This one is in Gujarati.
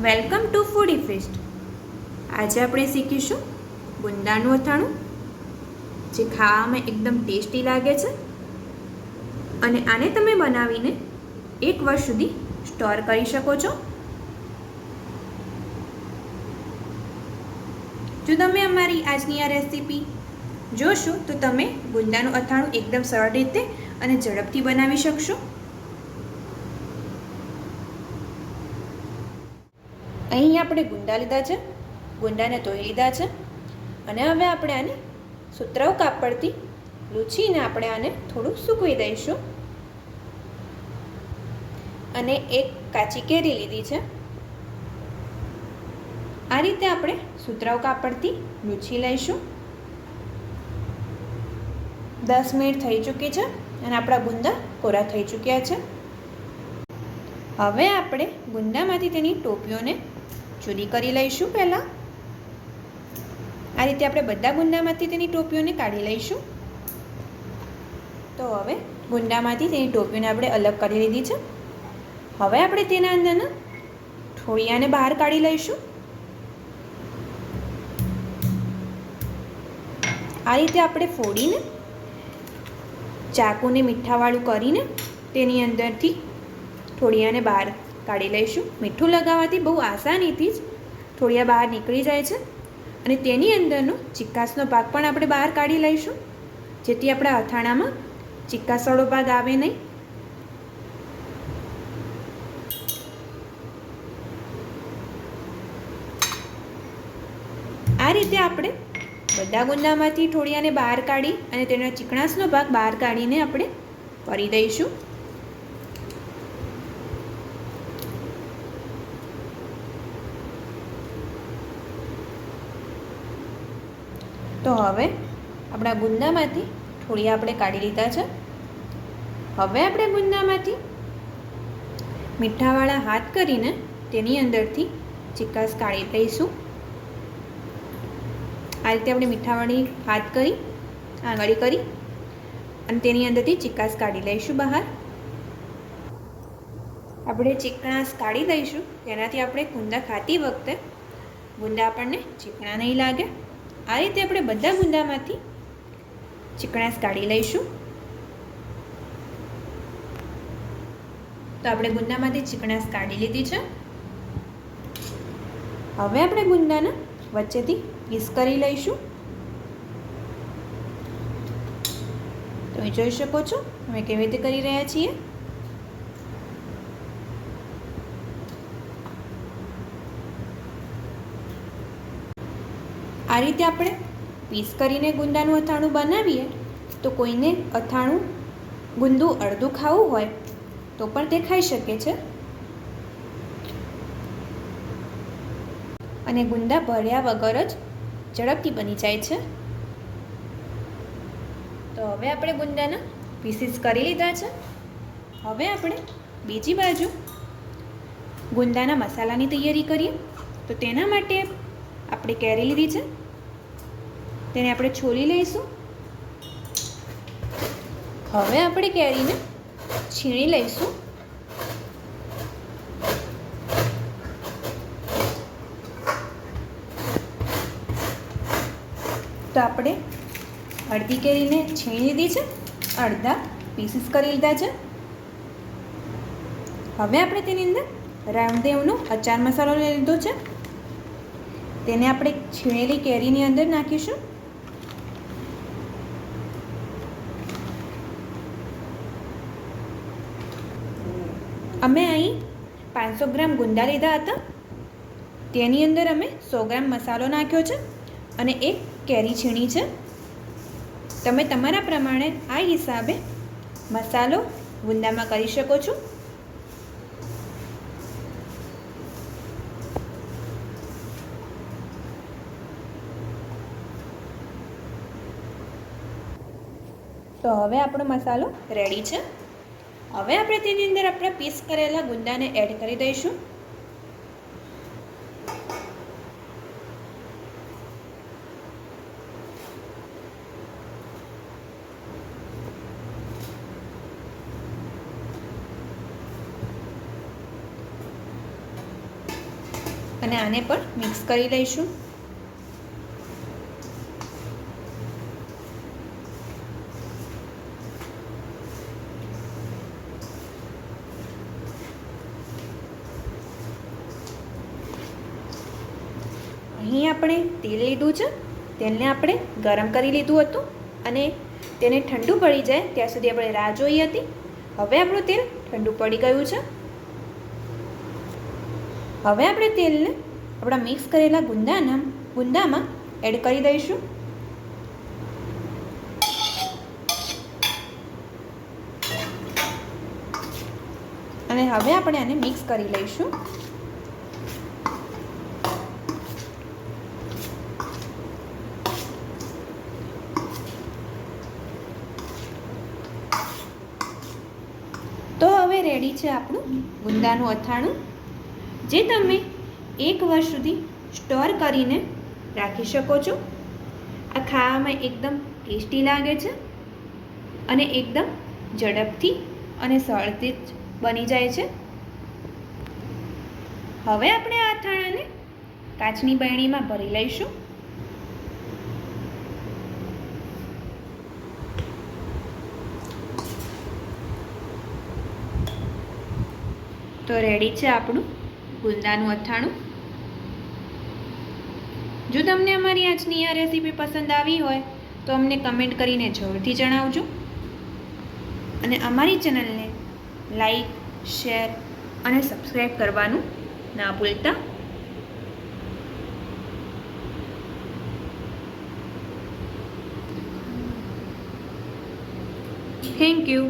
Welcome to foodie fist. આજે આપણે શીખીશું ગુંદાનું અથાણું, જે ખાવામાં એકદમ ટેસ્ટી લાગે છે અને આને તમે બનાવીને એક વર્ષ સુધી સ્ટોર કરી શકો છો. જો તમે અમારી આજની આ રેસીપી જોશો તો તમે ગુંદાનું અથાણું એકદમ સરળ રીતે અને ઝડપથી બનાવી શકશો. અહીં આપણે ગુંદા લીધા છે ગુંડાને ધોઈ લીધા છે અને હવે આપણે આને સુતરાઉ કાપડથી લૂછીને આપણે આને થોડું સૂકવી દઈશું. અને એક કાચી કેરી લીધી છે. આ રીતે આપણે સુતરાઉ કાપડથી લૂછી લઈશું. દસ મિનિટ થઈ ચૂકી છે અને આપણા ગુંદા કોરા થઈ ચૂક્યા છે. હવે આપણે ગુંદામાંથી તેની ટોપીઓને જુદી કરી લઈશું પહેલાં. આ રીતે આપણે બધા ગુંદામાંથી તેની ટોપીઓને કાઢી લઈશું. તો હવે ગુંદામાંથી તેની ટોપીઓને આપણે અલગ કરી લીધી છે. હવે આપણે તેના અંદરના ઠોળિયાને બહાર કાઢી લઈશું. આ રીતે આપણે ફોડીને ચાકુને મીઠાવાળું કરીને તેની અંદરથી ઠોળિયાને બહાર કાઢી લઈશું. મીઠું લગાવવાથી બહુ આસાનીથી જ થોડિયા બહાર નીકળી જાય છે. અને તેની અંદરનો ચિક્કાસનો ભાગ પણ આપણે બહાર કાઢી લઈશું. જેથી આપણા અથાણામાં ચિક્કાસવાળો ભાગ આવે નહીં. આ રીતે આપણે બધા ગુંદામાંથી ઠોળિયાને બહાર કાઢી અને તેના ચીકણાસનો ભાગ બહાર કાઢીને આપણે કરી દઈશું. તો હવે આપણા ગુંદામાંથી થોડી આપણે કાઢી લીધા છે. હવે આપણે ગુંદામાંથી મીઠાવાળા હાથ કરીને તેની અંદરથી ચિકાસ કાઢી લઈશું. આ રીતે આપણે મીઠાવાળી હાથ કરી, આંગળી કરી અને તેની અંદરથી ચિકાસ કાઢી લઈશું બહાર. આપણે ચીકણાસ કાઢી દઈશું તેનાથી આપણે ગુંદા ખાતી વખતે ગુંદા આપણને ચીકણા નહીં લાગે. આ રીતે આપણે બધા ગુંદામાંથી ચીકણાશ કાઢી લઈશું. તો આપણે ગુંદામાંથી ચીકણાશ કાઢી લીધી છે. હવે આપણે ગુંદાના વચ્ચેથી પીસ કરી લઈશું. તમે જોઈ શકો છો અમે કેવી રીતે કરી રહ્યા છીએ. આ રીતે આપણે પીસ કરીને ગુંદાનું અથાણું બનાવીએ, તો કોઈને અથાણું ગુંદું અડધું ખાવું હોય, તો પણ તે ખાઈ શકે છે. અને ગુંદા ભર્યા વગર જ ઝડપથી બની જાય છે. તો હવે આપણે ગુંદાના પીસીસ કરી લીધા છે. હવે આપણે બીજી બાજુ ગુંદાના મસાલાની તૈયારી કરીએ. તો તેના માટે આપણે કેરી લીધી છે. તેને આપણે છોલી લઈશું. હવે આપણે કેરીને છીણી લઈશું. તો આપણે અડધી કેરીને છીણી લીધી છે. અડધા પીસીસ કરી લીધા છે. હવે આપણે તેની અંદર રામદેવનો અચાર મસાલો લઈ લીધો છે. તેને આપણે છીણેલી કેરીની અંદર નાખીશું. અમે અહીં પાંચસો ગ્રામ ગુંદા લીધા હતા. તેની અંદર અમે સો ગ્રામ મસાલો નાખ્યો છે અને એક કેરી છીણી છે. તમે તમારા પ્રમાણે આ હિસાબે મસાલો ગુંદામાં કરી શકો છો. તો હવે આપણો મસાલો રેડી છે. હવે આપણે તેની અંદર આપણે પીસ કરેલા ગુંદાને એડ કરી દઈશું. અને આને પણ મિક્સ કરી લઈશું. અહીં આપણે તેલ લીધું છે, તેલને આપણે ગરમ કરી લીધું હતું અને તેને ઠંડુ પડી જાય ત્યાં સુધી આપણે રાહ જોઈ હતી. હવે આપણું તેલ ઠંડુ પડી ગયું છે. હવે આપણે તેલને આપણા મિક્સ કરેલા ગુંદાના, ગુંદામાં એડ કરી દઈશું. અને હવે આપણે આને મિક્સ કરી લઈશું તો રેડી છે આપણું ગુંદાનું અથાણું, જે તમે એક વર્ષ સુધી સ્ટોર કરીને રાખી શકો છો. આ ખાવામાં એકદમ ટેસ્ટી લાગે છે અને એકદમ ઝડપથી અને સરળથી જ બની જાય છે. હવે આપણે આ અથાણાને કાચની બરણીમાં ભરી લઈશું. તો રેડી છે આપણું ગુંદાનું અથાણું. જો તમને અમારી આજની આ રેસીપી પસંદ આવી હોય, તો અમને કમેન્ટ કરીને જરૂરથી જણાવજો. અને અમારી ચેનલને લાઈક શેર અને સબસ્ક્રાઈબ કરવાનું ના ભૂલતા. Thank you